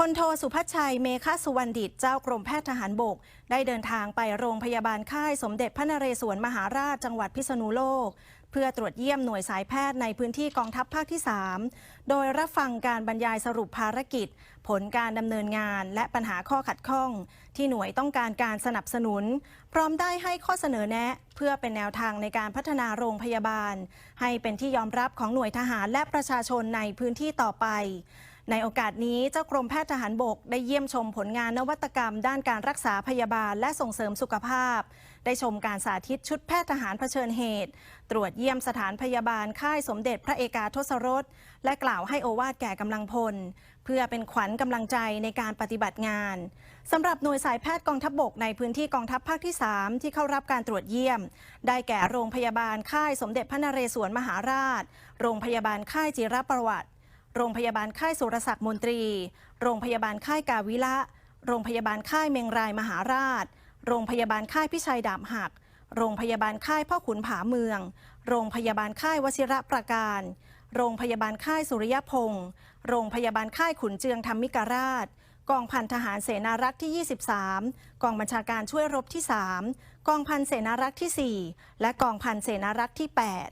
พลโทสุพัชชัยเมฆาสุวรรณดิตเจ้ากรมแพทย์ทหารบก ได้เดินทางไปโรงพยาบาลค่ายสมเด็จพระนเรศวรมหาราชจังหวัดพิษณุโลก เพื่อตรวจเยี่ยมหน่วยสายแพทย์ในพื้นที่กองทัพภาคที่ 3 โดยรับฟังการบรรยายสรุปภารกิจ ผลการดำเนินงานและปัญหาข้อขัดข้อง ที่หน่วยต้องการการสนับสนุน พร้อมได้ให้ข้อเสนอแนะ เพื่อเป็นแนวทางในการพัฒนาโรงพยาบาล ให้เป็นที่ยอมรับของหน่วยทหารและประชาชนในพื้นที่ต่อไป ในโอกาสนี้เจ้ากรมแพทย์ทหารบก ได้เยี่ยมชมผลงานนวัตกรรม ด้านการรักษาพยาบาลและส่งเสริมสุขภาพ ได้ชมการสาธิตชุดแพทย์ทหารเผชิญเหตุ ตรวจเยี่ยมสถานพยาบาลค่ายสมเด็จพระเอกาทศรส และกล่าวให้โอวาทแก่กำลังพล เพื่อเป็นขวัญกำลังใจในการปฏิบัติงานสำหรับหน่วยสายแพทย์กองทัพบบกในพื้นที่กองทัพภาคที่ 3 ที่เข้ารับการตรวจเยี่ยม ได้แก่โรงพยาบาลค่ายสมเด็จพระนเรศวรมหาราช โรงพยาบาลค่ายจิรประวัติ โรงพยาบาลค่ายสุรศักดิ์มนตรี โรงพยาบาลค่ายกาวิละ โรงพยาบาลค่ายเมงรายมหาราช โรงพยาบาลค่ายพิชัยดาบหัก โรงพยาบาลค่ายพ่อขุนผาเมือง โรงพยาบาลค่ายวชิระประการ โรงพยาบาลค่ายสุริยพงษ์โรงพยาบาลค่ายขุนเจืองธรรมิกราช กองพันทหารเสนารักษ์ที่ 23 กองบัญชาการช่วยรบที่ 3 กองพันเสนารักษ์ที่ 4 และกองพันเสนารักษ์ที่ 8